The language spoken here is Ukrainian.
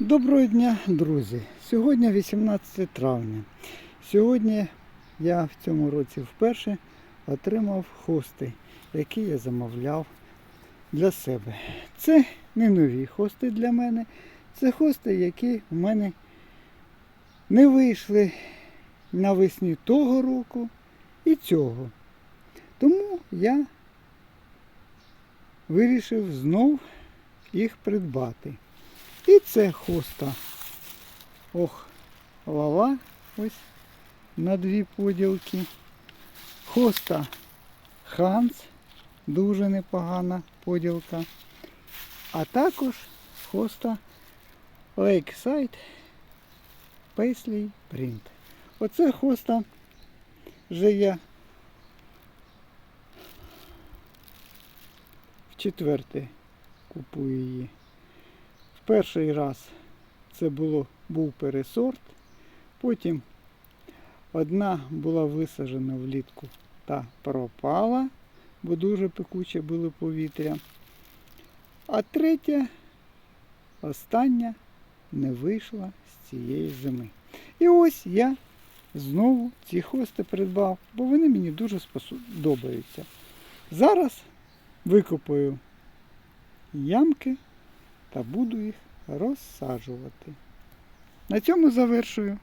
Доброго дня, друзі! Сьогодні 18 травня. Сьогодні я в цьому році вперше отримав хости, які я замовляв для себе. Це не нові хости для мене. Це хости, які в мене не вийшли навесні того року і цього. Тому я вирішив знов їх придбати. І це хоста. Ох, лава ось на дві поділки. Хоста Ханс, дуже непогана поділка. А також хоста Lakeside Paisley Print. Оце хоста вже я в четверте купую її. Перший раз це було, був пересорт, потім одна була висаджена влітку та пропала, бо дуже пекуче було повітря. А третя, остання, не вийшла з цієї зими. І ось я знову ці хости придбав, бо вони мені дуже сподобаються. Зараз викопаю ямки та буду їх розсаджувати. На цьому завершую.